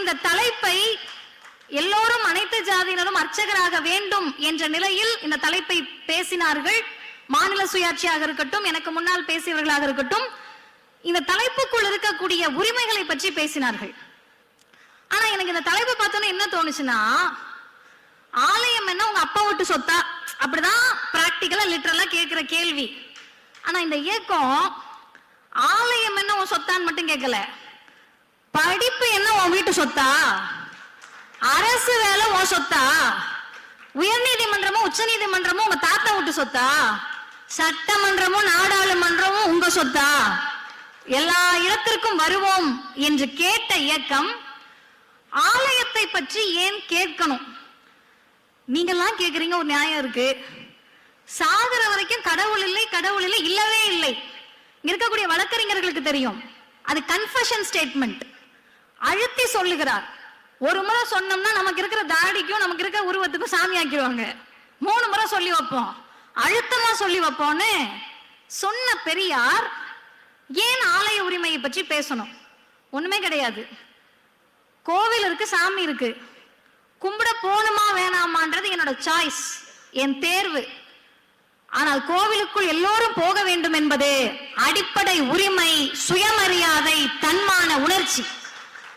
இந்த தலைப்பை எல்லோரும் அனைத்து ஜாதியினரும் அர்ச்சகராக வேண்டும் என்ற நிலையில் இந்த தலைப்பை பேசினார்கள். மாநில சுயாட்சியாக இருக்கட்டும் எனக்கு முன்னால் பேசியவர்களாக இருக்கட்டும் இந்த தலைப்புக்குள் இருக்கக்கூடிய உரிமைகளை பற்றி பேசினார்கள். ஆனா எனக்கு இந்த தலைப்பு பார்த்தோன்னே என்ன தோணுச்சுன்னா ஆலயம் என்ன உங்க அப்பா விட்டு சொத்தா? அப்படிதான் பிராக்டிக்கலா லிட்டரலா கேட்கிற கேள்வி. ஆனா இந்த இயக்கம் ஆலயம் என்ன உன் சொத்தான்னு மட்டும் கேட்கல. படிப்பு என்ன உன் வீட்டு சொத்தா? அரசு வேலை உன் சொத்தா? உயர்நீதிமன்றமும் உச்ச நீதிமன்றமும் உங்க தாத்தா விட்டு சொத்தா? சட்டமன்றமும் நாடாளுமன்றமும் உங்க சொத்தா? எல்லா இடத்திற்கும் வருவோம் என்று கேட்ட இயக்கம் ஆலயத்தை பற்றி ஏன் கேட்கணும்? நீங்கெல்லாம் கேக்குறீங்க ஒரு நியாயம் இருக்கு. சாகிற வரைக்கும் கடவுள் இல்லை கடவுள் இல்லை இல்லவே இல்லை. இருக்கக்கூடிய வழக்கறிஞர்களுக்கு தெரியும். அது கன்ஃபஷன் ஸ்டேட்மெண்ட் அழுத்தி சொல்லுகிறார். ஒரு முறை சொன்னோம்னா நமக்கு இருக்கிற தாடிக்கும் நமக்கு இருக்கிற உருவத்துக்கும் சாமி ஆக்கிடுவாங்க. மூணு முறை சொல்லி வைப்போம். அழுத்தமா சொல்லி வைப்போம்னு சொன்ன பெரியார் ஏன் ஆலய உரிமையை பற்றி பேசணும்? ஒண்ணுமே கிடையாது. கோவில் இருக்கு சாமி இருக்கு. கும்பிட போகணுமா வேணாமான்றது என்னோட சாய்ஸ் என் தேர்வு. ஆனால் கோவிலுக்குள் எல்லோரும் போக வேண்டும் என்பது அடிப்படை உரிமை சுயமரியாதை தன்மான உணர்ச்சி.